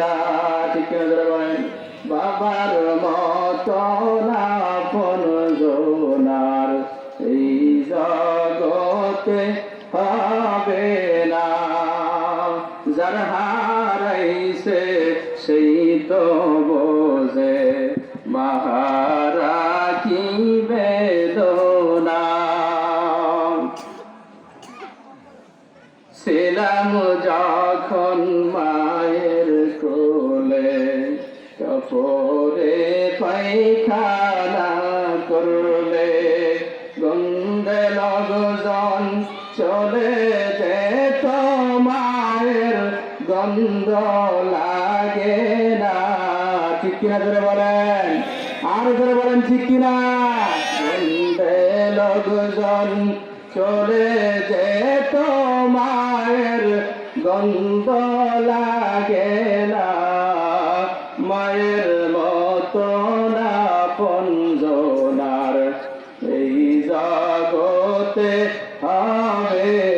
না ঠিক ধরে বলেন বাবার মতো না আপন জোনার এই জগতে হবে না। যার হারাইছে সেই তো বোঝে মাহারা কি বেদনা। ছিলাম যখন মায়ের কপরে পায়খানা করলে গন্ধে লগজন চলে যেত, মায়ের গন্ধ লাগে না। ঠিক কিনা ধরে বলেন? আর ধরে বলেন, ঠিক কিনা? গন্ধে লগজন চলে যেত, মায়ের গন্ধ লাগে মায়ের মতো না পঞ্জনার এই জগতে হবে